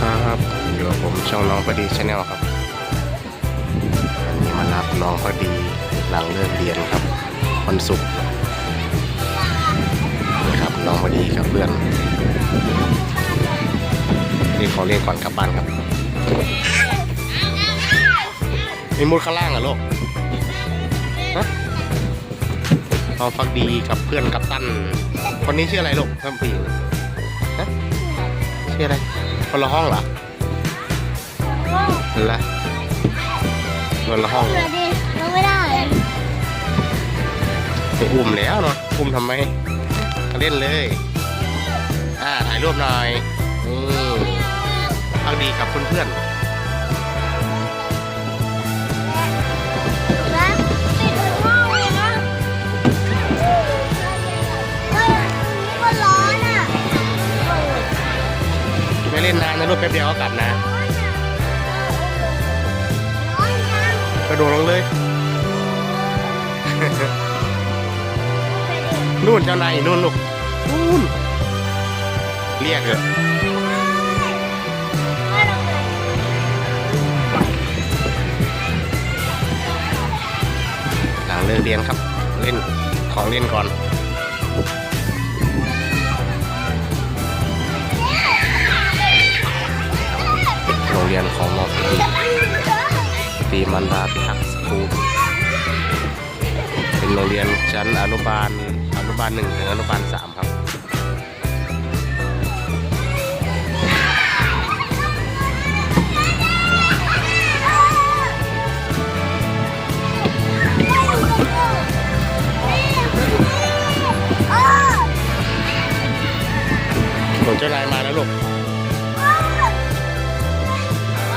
ครับอยู่กับผมช่องน้องพอดีชาแนลครับวันนี้มารับน้องพอดีหลังเลิกเรียนครับวันศุกร์นี่ครับน้องพอดีกับเพื่อนนี่ขอเรียนก่อนกลับบ้านครับมีมุดข้างล่างเหรอลูกฮะน้องพักดีกับเพื่อนกับตันคนนี้ชื่ออะไรลูกเพื่อนผู้หญิงฮะชื่ออะไร คนละห้องเหรอละคนละห้องเดี๋ยวดิเราไม่ได้ไปอุ้มแล้วเนาะอุ้มทำไมก็เล่นเลย อ่าถ่ายรูปหน่อยนี่พักดีกับเพื่อนน เล่นนานนะรูปแป๊บเดียวก็กลับนะร้อนจังกระโดดลงเลยนู่นเจ้านายนู่นลูกนู่นเรียกเลยไม่ลงเลยหลังเลิกเรียนครับ เล่นของเล่นก่อน เรียนของมอสีตีมันดาพิทักษ์สคูลเป็นโรงเรียนชั้นอนุบาลอนุบาลหนึ่งถึงอนุบาลสามครับหลวงเจ้านายมาแล้วลูก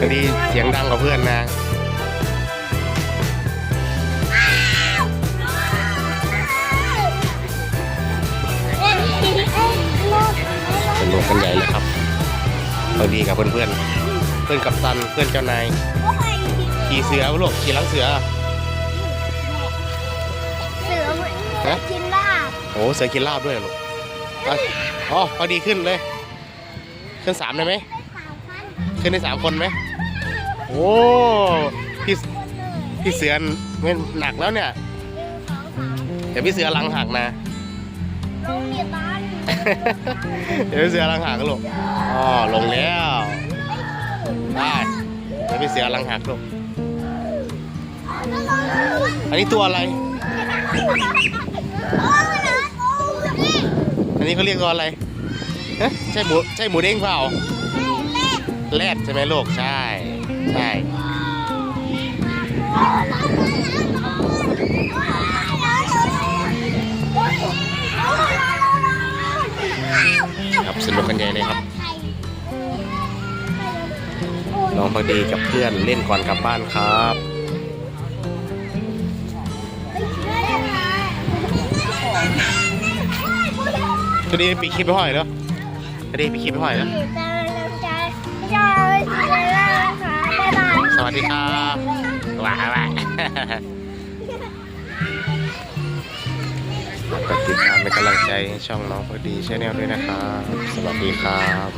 พอดีเสียงดังกว่าเพื่อนนะสนุกกันใหญ่เลยครับพอดีกับเพื่อนเพื่อนๆเพื่อนกับตันเพื่อนเจ้านาย ขี่เสือปะลูกขี่หลังเสือ เสือมันกินลาบ โอ้เสือกินลาบด้วยเหรอลูกอะอ๋อพอดีขึ้นเลย ขึ้นสามได้ไหมสามพันขึ้นได้สามคนไหมโอ้พี่พี่เสือไม่หนักแล้วเนี่ยสองสามเดี๋ยวพี่เสือหลังหักนะโรงเรียนบ้านเดี๋ยวพี่เสือหลังหักลูกอ๋อลงแล้วได้เดี๋ยวพี่เสือหลังหักลูกอันนี้ตัวอะไร อันนี้เขาเรียกว่าอะไร ฮะใช่หมูใช่หมูเด้งเปล่าแรดใช่ไหมลูกใช่ใช่ครับสนุกกันใหญ่เลยครับน้องพอดีกับเพื่อนเล่นก่อนกลับบ้านครับพอดีปีคลิปไปห้อย เหรอพอดีปีกคลิปไปห้อยเหรอสวัสดีครับว้าวว้าวกดติดตามเป็นกำลังใจให้ช่องน้องพอดีชแนลด้วยนะครับ สวัสดีครับ